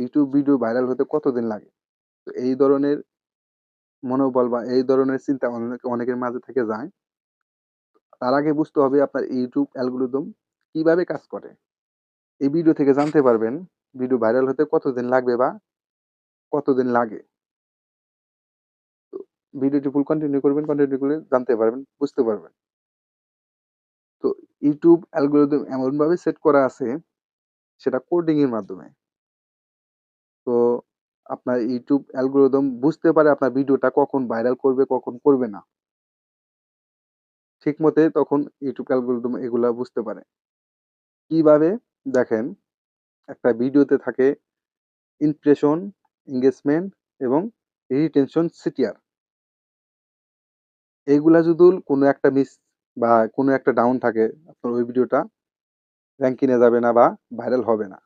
YouTube video viral হতে কতদিন লাগে? তো এই ধরনের মনোবল বা এই ধরনের চিন্তা অনেক, অনেকের মাঝে থেকে যায়। তার আগে বুঝতে হবে আপনার ইউটিউব অ্যালগোরিদম কীভাবে কাজ করে। এই ভিডিও থেকে জানতে পারবেন ভিডিও ভাইরাল হতে কতদিন লাগবে বা কতদিন লাগে। ভিডিওটি ফুল কন্টিনিউ করবেন কন্টিনিউ করলে জানতে পারবেন, বুঝতে পারবেন। তো ইউটিউব অ্যালগোরিদম এমনভাবে সেট করা আছে, সেটা কোডিংয়ের মাধ্যমে। তো আপনার ইউটিউব অ্যালগোরিদম বুঝতে পারে আপনার ভিডিওটা কখন ভাইরাল করবে, কখন করবে না। ঠিক মতে তখন ইউটিউব অ্যালগোরিদম এগুলা বুঝতে পারে। কীভাবে? দেখেন, একটা ভিডিওতে থাকে ইমপ্রেশন এঙ্গেজমেন্ট এবং রিটেনশন সিটিআর এইগুলা যদি কোনো একটা মিস বা কোনো একটা ডাউন থাকে, আপনার ওই ভিডিওটা র্যাঙ্কিনে যাবে না বা ভাইরাল হবে না।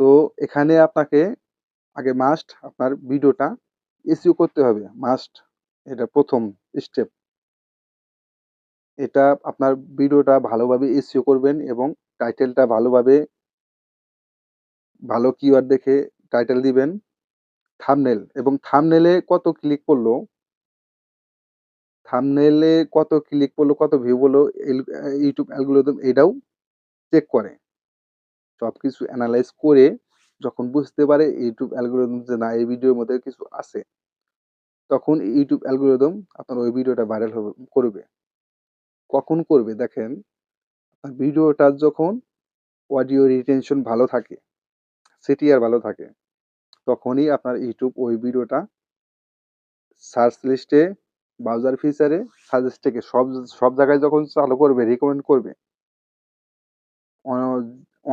তো এখানে আপনাকে আগে মাস্ট আপনার ভিডিওটা এসিও করতে হবে। মাস্ট এটা প্রথম স্টেপ এটা আপনার ভিডিওটা ভালোভাবে এসিও করবেন এবং টাইটেলটা ভালোভাবে, ভালো কিওয়ার্ড দেখে টাইটেল দিবেন। থামনেল এবং থামনেলে কত ক্লিক করল? থামনেলে কত ক্লিক করল, কত ভিউ বলল ইউটিউব অ্যালগোরিদম এটাও চেক করে। সব কিছু অ্যানালাইজ করে যখন বুঝতে পারে ইউটিউব অ্যালগোরিদম যে না, এই ভিডিওর মধ্যে কিছু আছে, তখন ইউটিউব অ্যালগোরিদম আপনার ওই ভিডিওটা ভাইরাল হবে, করবে। কখন করবে? দেখেন ভিডিওটার যখন অডিও রিটেনশন ভালো থাকে সিটিআর ভালো থাকে, তখনই আপনার ইউটিউব ওই ভিডিওটা সার্চ লিস্টে ব্রাউজার ফিচারে সাজেস্ট থেকে সব সব জায়গায় যখন চালু করবে রিকমেন্ড করবে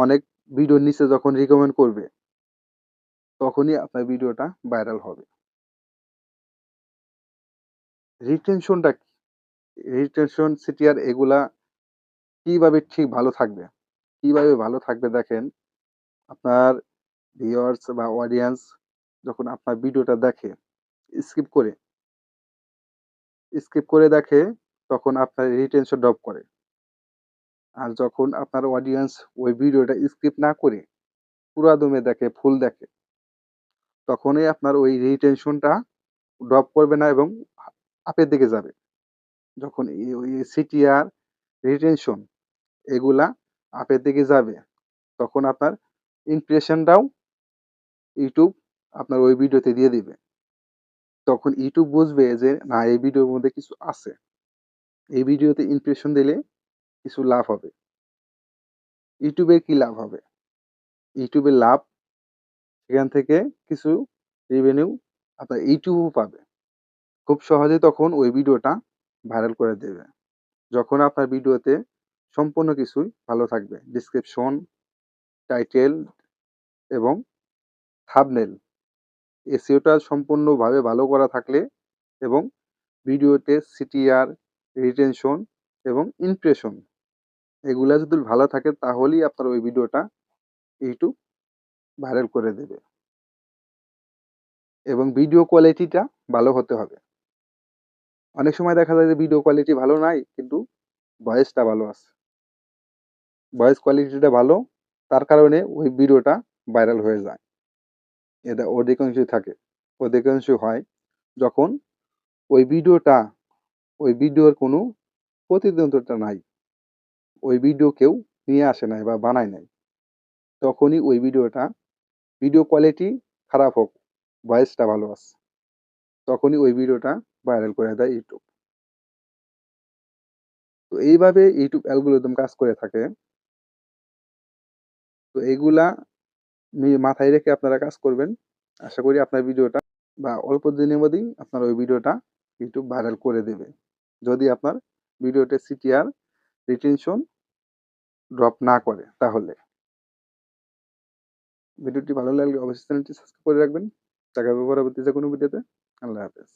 অনেক ভিডিওর নিচে যখন রিকমেন্ড করবে, তখনই আপনার ভিডিওটা ভাইরাল হবে। রিটেনশনটা কি? রিটেনশন সিটিআর এগুলা কীভাবে ঠিক ভালো থাকবে? কীভাবে ভালো থাকবে দেখেন, আপনার ভিউয়ার্স বা অডিয়েন্স যখন আপনার ভিডিওটা দেখে স্কিপ করে স্কিপ করে দেখে, তখন আপনার রিটেনশন ড্রপ করে। আর যখন আপনার অডিয়েন্স ওই ভিডিওটা স্কিপ না করে পুরা দমে দেখে ফুল দেখে, তখনই আপনার ওই রিটেনশনটা ড্রপ করবে না এবং আপের দিকে যাবে। যখন সিটিআর রিটেনশন এগুলা আপের দিকে যাবে, তখন আপনার ইমপ্রেশনটাও ইউটিউব আপনার ওই ভিডিওতে দিয়ে দিবে। তখন ইউটিউব বুঝবে যে, না, এই ভিডিওর মধ্যে কিছু আছে। এই ভিডিওতে ইমপ্রেশন দিলে কিছু লাভ হবে। ইউটিউবের কি লাভ হবে? ইউটিউবের লাভ, সেখান থেকে কিছু রেভিনিউ আপনার ইউটিউবও পাবে। খুব সহজে তখন ওই ভিডিওটা ভাইরাল করে দেবে। যখন আপনার ভিডিওতে সম্পূর্ণ কিছুই ভালো থাকবে। ডিসক্রিপশন টাইটেল এবং থাবনেল এসিওটা সম্পূর্ণভাবে ভালো করা থাকলে এবং ভিডিওতে সিটিআর রিটেনশন এবং ইমপ্রেশন এগুলা যদি ভালো থাকে তাহলেই আপনার ওই ভিডিওটা ইউটিউব ভাইরাল করে দেবে। এবং ভিডিও কোয়ালিটিটা ভালো হতে হবে। অনেক সময় দেখা যায় যে ভিডিও কোয়ালিটি ভালো নাই, কিন্তু ভয়েসটা ভালো আছে। ভয়েস কোয়ালিটিটা ভালো, তার কারণে ওই ভিডিওটা ভাইরাল হয়ে যায়। এটা অধিকাংশই থাকে। অধিকাংশ হয় যখন ওই ভিডিওটা ওই ভিডিওর কোনো প্রতিদ্বন্দ্বিতা নাই। ওই ভিডিও কেউ নিয়ে আসে নাই বা বানায় নাই। তখনই ওই ভিডিওটা ভিডিও কোয়ালিটি খারাপ হোক ভয়েসটা ভালো আছে। তখনই ওই ভিডিওটা ভাইরাল করে দেয় ইউটিউব তো এইভাবে ইউটিউব অ্যালগোরিদম কাজ করে থাকে। তো এইগুলা মাথায় রেখে আপনারা কাজ করবেন। আশা করি আপনার ভিডিওটা বা অল্প দিনের মধ্যেই আপনার ওই ভিডিওটা ইউটিউব ভাইরাল করে দেবে। যদি আপনার ভিডিওতে সিটিআর রিটেনশন ড্রপ না করে তাহলে। ভিডিওটি ভালো লাগলে অবশ্যই চ্যানেলটি সাবস্ক্রাইব করে রাখবেন। টাকা পরবর্তী যে কোনো ভিডিওতে। আল্লাহ হাফেজ।